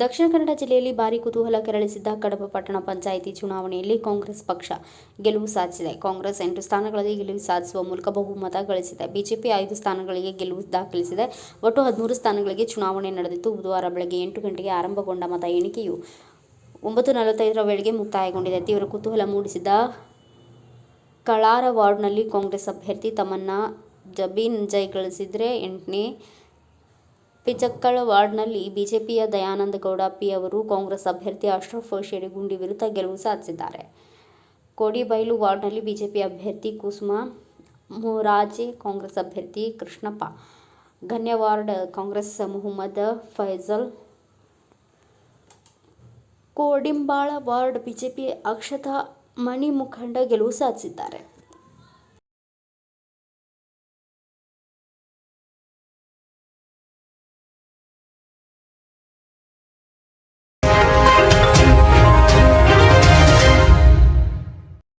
ದಕ್ಷಿಣ ಕನ್ನಡ ಜಿಲ್ಲೆಯಲ್ಲಿ ಭಾರಿ ಕುತೂಹಲ ಕೆರಳಿಸಿದ್ದ ಕಡಬ ಪಟ್ಟಣ ಪಂಚಾಯಿತಿ ಚುನಾವಣೆಯಲ್ಲಿ ಕಾಂಗ್ರೆಸ್ ಪಕ್ಷ ಗೆಲುವು ಸಾಧಿಸಿದೆ. ಕಾಂಗ್ರೆಸ್ ಎಂಟು ಸ್ಥಾನಗಳಲ್ಲಿ ಗೆಲುವು ಸಾಧಿಸುವ ಮೂಲಕ ಬಹುಮತ ಗಳಿಸಿದೆ. ಬಿಜೆಪಿ ಐದು ಸ್ಥಾನಗಳಿಗೆ ಗೆಲುವು ದಾಖಲಿಸಿದೆ. ಒಟ್ಟು ಹದಿಮೂರು ಸ್ಥಾನಗಳಿಗೆ ಚುನಾವಣೆ ನಡೆದಿತ್ತು. ಬುಧವಾರ ಬೆಳಗ್ಗೆ ಎಂಟು ಗಂಟೆಗೆ ಆರಂಭಗೊಂಡ ಮತ ಎಣಿಕೆಯು ಒಂಬತ್ತು ನಲವತ್ತೈದರ ವೇಳೆಗೆ ಮುಕ್ತಾಯಗೊಂಡಿದೆ. ತೀವ್ರ ಕುತೂಹಲ ಮೂಡಿಸಿದ ಕಳಾರ ವಾರ್ಡ್ನಲ್ಲಿ ಕಾಂಗ್ರೆಸ್ ಅಭ್ಯರ್ಥಿ ತಮ್ಮನ್ನ ಜಬೀನ್ ಜಯಗಳಿಸಿದರೆ ಎಂಟನೇ ಪಿಚಕ್ಕಳ ವಾರ್ಡ್ನಲ್ಲಿ ಬಿಜೆಪಿಯ ದಯಾನಂದ ಗೌಡ ಪಿ ಅವರು ಕಾಂಗ್ರೆಸ್ ಅಭ್ಯರ್ಥಿ ಅಶ್ರಫ್ ಶೆಡಿಗುಂಡಿ ವಿರುದ್ಧ ಗೆಲುವು ಸಾಧಿಸಿದ್ದಾರೆ. ಕೋಡಿಬೈಲು ವಾರ್ಡ್ನಲ್ಲಿ ಬಿಜೆಪಿ ಅಭ್ಯರ್ಥಿ ಕುಸುಮಾ ಮುರಾಜೆ ಕಾಂಗ್ರೆಸ್ ಅಭ್ಯರ್ಥಿ ಕೃಷ್ಣಪ್ಪ. ಗಣ್ಯ ward Congress Mohammed Faizal Kodimbala ward BJP Akshata Mani ಮುಖಂಡ ಗೆಲುವು ಸಾಧಿಸಿದ್ದಾರೆ.